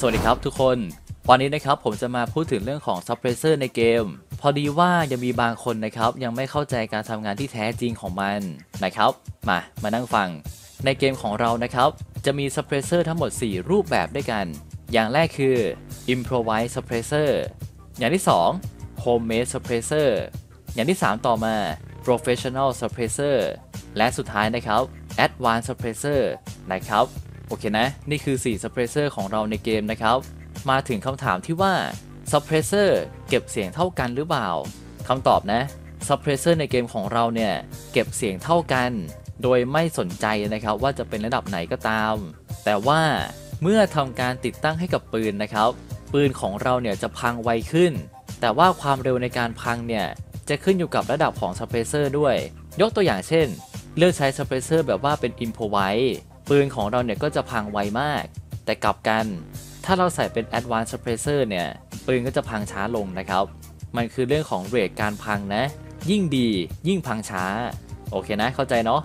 สวัสดีครับทุกคน วันนี้นะครับผมจะมาพูดถึงเรื่องของซับเพรสเซอร์ในเกม พอดีว่ายังมีบางคนนะครับ ยังไม่เข้าใจการทำงานที่แท้จริงของมันนะครับ มามานั่งฟัง ในเกมของเรานะครับ จะมีซับเพรสเซอร์ทั้งหมด 4 รูปแบบด้วยกัน อย่างแรกคือ improvise suppressor อย่างที่ 2 homemade suppressor อย่างที่ 3 ต่อมา professional suppressor และสุดท้ายนะครับ advanced suppressor นะครับ โอเคนะ นี่คือ 4 suppressor ของเราในเกมนะครับ มาถึงคำถามที่ว่า suppressor เก็บเสียงเท่ากันหรือเปล่าคำตอบนะ suppressor ในเกมของเราเนี่ย เก็บเสียงเท่ากัน โดยไม่สนใจนะครับว่าจะเป็นระดับไหนก็ตาม แต่ว่าเมื่อทำการติดตั้งให้กับปืนนะครับ ปืนของเราเนี่ยจะพังไวขึ้น แต่ว่าความเร็วในการพังเนี่ยจะขึ้นอยู่กับระดับของ suppressor ด้วย ยกตัวอย่างเช่น เลือกใช้ suppressor แบบว่าเป็น improvise ปืนของเราเนี่ยก็จะพังไวมาก แต่กลับกัน ถ้าเราใส่เป็น advanced suppressor เนี่ยปืนก็จะพังช้าลงนะครับ มันคือเรื่องของเรทการพังนะ ยิ่งดียิ่งพังช้า โอเคนะเข้าใจเนาะ